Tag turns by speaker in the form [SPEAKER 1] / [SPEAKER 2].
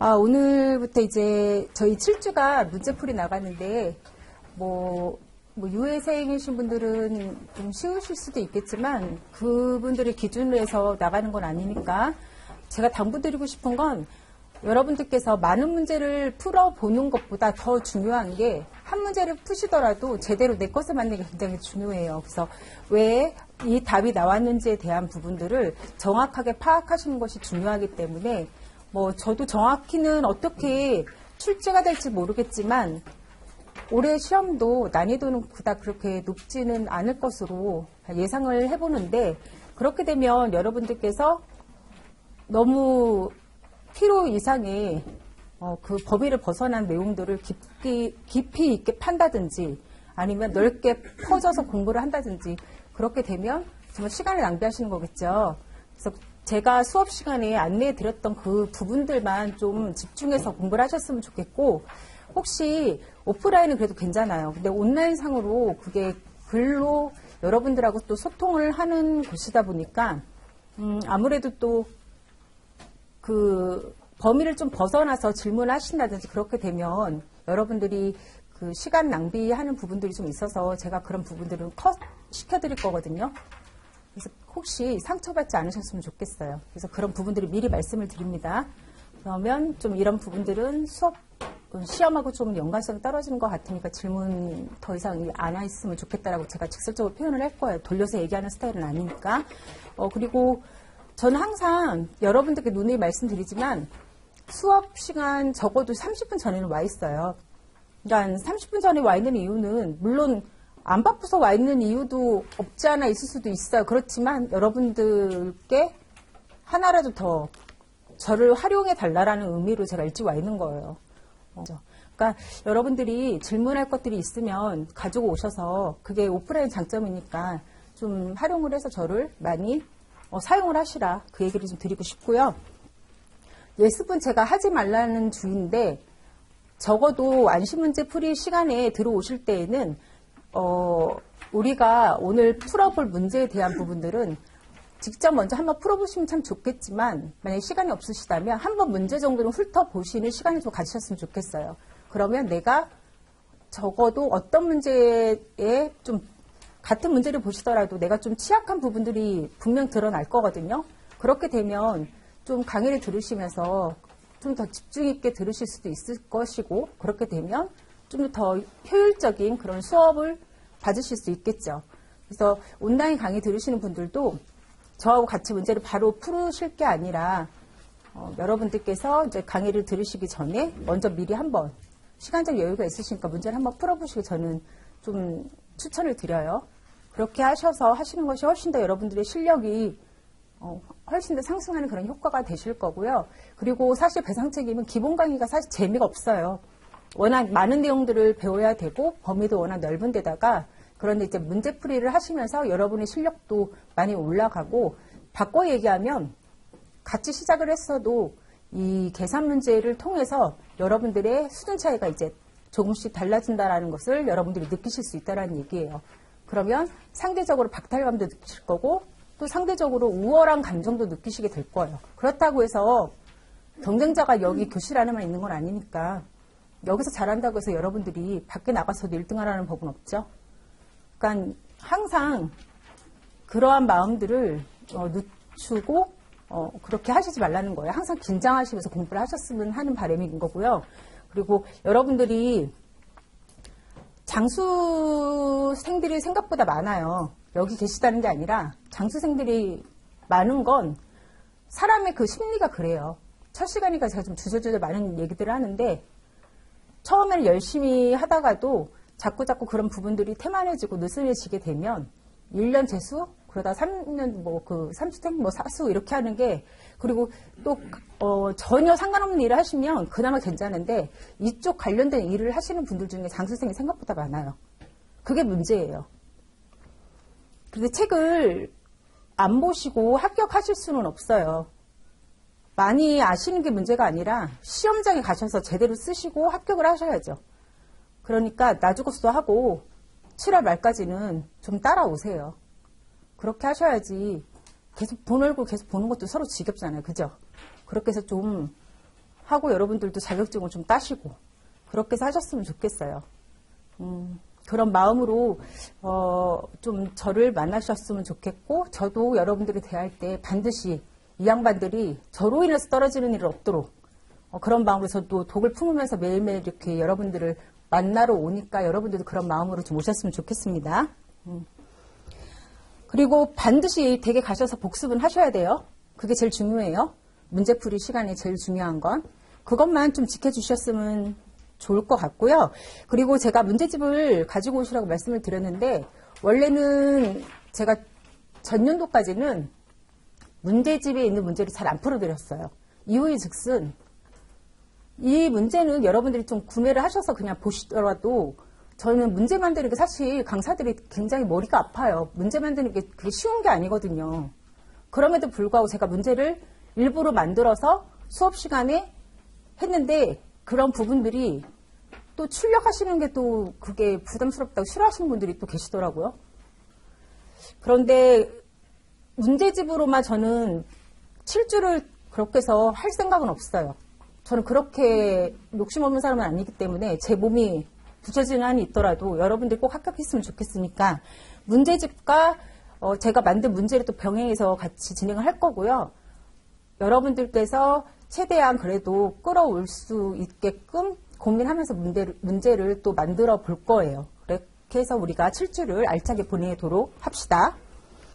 [SPEAKER 1] 아, 오늘부터 이제 저희 7주가 문제풀이 나가는데, 뭐, 뭐, 유해생이신 분들은 좀 쉬우실 수도 있겠지만, 그분들을 기준으로 해서 나가는 건 아니니까, 제가 당부드리고 싶은 건, 여러분들께서 많은 문제를 풀어보는 것보다 더 중요한 게, 한 문제를 푸시더라도 제대로 내 것을 맞는 게 굉장히 중요해요. 그래서 왜 이 답이 나왔는지에 대한 부분들을 정확하게 파악하시는 것이 중요하기 때문에, 뭐 저도 정확히는 어떻게 출제가 될지 모르겠지만 올해 시험도 난이도는 그닥 그렇게 높지는 않을 것으로 예상을 해보는데 그렇게 되면 여러분들께서 너무 필요 이상의 어, 그 범위를 벗어난 내용들을 깊이, 깊이 있게 판다든지 아니면 넓게 퍼져서 공부를 한다든지 그렇게 되면 정말 시간을 낭비하시는 거겠죠. 그래서 제가 수업 시간에 안내해 드렸던 그 부분들만 좀 집중해서 공부를 하셨으면 좋겠고 혹시 오프라인은 그래도 괜찮아요. 근데 온라인 상으로 그게 글로 여러분들하고 또 소통을 하는 곳이다 보니까 음, 아무래도 또 그 범위를 좀 벗어나서 질문하신다든지 그렇게 되면 여러분들이 그 시간 낭비하는 부분들이 좀 있어서 제가 그런 부분들은 컷 시켜드릴 거거든요. 그래서 혹시 상처받지 않으셨으면 좋겠어요. 그래서 그런 부분들을 미리 말씀을 드립니다. 그러면 좀 이런 부분들은 수업 시험하고 좀 연관성이 떨어지는 것 같으니까 질문 더 이상 안 했으면 좋겠다라고 제가 직설적으로 표현을 할 거예요. 돌려서 얘기하는 스타일은 아니니까. 어, 그리고 저는 항상 여러분들께 눈에 말씀드리지만 수업 시간 적어도 30분 전에는 와 있어요. 그러니까 30분 전에 와 있는 이유는 물론 안 바빠서 와 있는 이유도 없지 않아 있을 수도 있어요. 그렇지만 여러분들께 하나라도 더 저를 활용해 달라라는 의미로 제가 일찍 와 있는 거예요. 어. 그러니까 여러분들이 질문할 것들이 있으면 가지고 오셔서 그게 오프라인 장점이니까 좀 활용을 해서 저를 많이 어, 사용을 하시라 그 얘기를 좀 드리고 싶고요. 예습은 제가 하지 말라는 주인데 적어도 안심문제 풀이 시간에 들어오실 때에는 어, 우리가 오늘 풀어볼 문제에 대한 부분들은 직접 먼저 한번 풀어보시면 참 좋겠지만 만약에 시간이 없으시다면 한번 문제 정도는 훑어보시는 시간을 좀 가지셨으면 좋겠어요. 그러면 내가 적어도 어떤 문제에 좀 같은 문제를 보시더라도 내가 좀 취약한 부분들이 분명 드러날 거거든요. 그렇게 되면 좀 강의를 들으시면서 좀 더 집중 있게 들으실 수도 있을 것이고 그렇게 되면 좀 더 효율적인 그런 수업을 받으실 수 있겠죠. 그래서 온라인 강의 들으시는 분들도 저하고 같이 문제를 바로 풀으실 게 아니라 어, 여러분들께서 이제 강의를 들으시기 전에 먼저 미리 한번 시간적 여유가 있으시니까 문제를 한번 풀어보시기 저는 좀 추천을 드려요. 그렇게 하셔서 하시는 것이 훨씬 더 여러분들의 실력이 어, 훨씬 더 상승하는 그런 효과가 되실 거고요. 그리고 사실 배상 책임은 기본 강의가 사실 재미가 없어요. 워낙 많은 내용들을 배워야 되고 범위도 워낙 넓은 데다가 그런데 이제 문제풀이를 하시면서 여러분의 실력도 많이 올라가고 바꿔 얘기하면 같이 시작을 했어도 이 계산 문제를 통해서 여러분들의 수준 차이가 이제 조금씩 달라진다라는 것을 여러분들이 느끼실 수 있다는 얘기예요. 그러면 상대적으로 박탈감도 느끼실 거고 또 상대적으로 우월한 감정도 느끼시게 될 거예요. 그렇다고 해서 경쟁자가 여기 교실 안에만 있는 건 아니니까 여기서 잘한다고 해서 여러분들이 밖에 나가서도 1등 하라는 법은 없죠. 그러니까 항상 그러한 마음들을 어, 늦추고 어, 그렇게 하시지 말라는 거예요. 항상 긴장하시면서 공부를 하셨으면 하는 바람인 거고요. 그리고 여러분들이 장수생들이 생각보다 많아요. 여기 계시다는 게 아니라 장수생들이 많은 건 사람의 그 심리가 그래요. 첫 시간이니까 제가 좀 주저주저 많은 얘기들을 하는데 처음에는 열심히 하다가도 자꾸 자꾸 그런 부분들이 태만해지고 느슨해지게 되면 1년 재수 그러다 3년 뭐 그 삼수생 뭐 사수 이렇게 하는 게 그리고 또 어, 전혀 상관없는 일을 하시면 그나마 괜찮은데 이쪽 관련된 일을 하시는 분들 중에 장수생이 생각보다 많아요. 그게 문제예요. 근데 책을 안 보시고 합격하실 수는 없어요. 많이 아시는 게 문제가 아니라 시험장에 가셔서 제대로 쓰시고 합격을 하셔야죠. 그러니까 나주고수도 하고 7월 말까지는 좀 따라오세요. 그렇게 하셔야지 계속 돈 얼고 계속 보는 것도 서로 지겹잖아요. 그죠? 그렇게 해서 좀 하고 여러분들도 자격증을 좀 따시고 그렇게 해서 하셨으면 좋겠어요. 음, 그런 마음으로 어, 좀 저를 만나셨으면 좋겠고 저도 여러분들이 대할 때 반드시 이 양반들이 저로 인해서 떨어지는 일은 없도록 어, 그런 마음으로 저도 독을 품으면서 매일매일 이렇게 여러분들을 만나러 오니까 여러분들도 그런 마음으로 좀 오셨으면 좋겠습니다. 음. 그리고 반드시 댁에 가셔서 복습은 하셔야 돼요. 그게 제일 중요해요. 문제풀이 시간이 제일 중요한 건. 그것만 좀 지켜주셨으면 좋을 것 같고요. 그리고 제가 문제집을 가지고 오시라고 말씀을 드렸는데, 원래는 제가 전년도까지는 문제집에 있는 문제를 잘 안 풀어드렸어요. 이후에 즉슨, 이 문제는 여러분들이 좀 구매를 하셔서 그냥 보시더라도 저는 문제 만드는 게 사실 강사들이 굉장히 머리가 아파요. 문제 만드는 게 그게 쉬운 게 아니거든요. 그럼에도 불구하고 제가 문제를 일부러 만들어서 수업 시간에 했는데 그런 부분들이 또 출력하시는 게 또 그게 부담스럽다고 싫어하시는 분들이 또 계시더라고요. 그런데 문제집으로만 저는 칠주를 그렇게 해서 할 생각은 없어요. 저는 그렇게 욕심 없는 사람은 아니기 때문에 제 몸이 부처지는 한이 있더라도 여러분들이 꼭 합격했으면 좋겠으니까 문제집과 어, 제가 만든 문제를 또 병행해서 같이 진행을 할 거고요. 여러분들께서 최대한 그래도 끌어올 수 있게끔 고민하면서 문제를, 문제를 또 만들어 볼 거예요. 그렇게 해서 우리가 7주를 알차게 보내도록 합시다.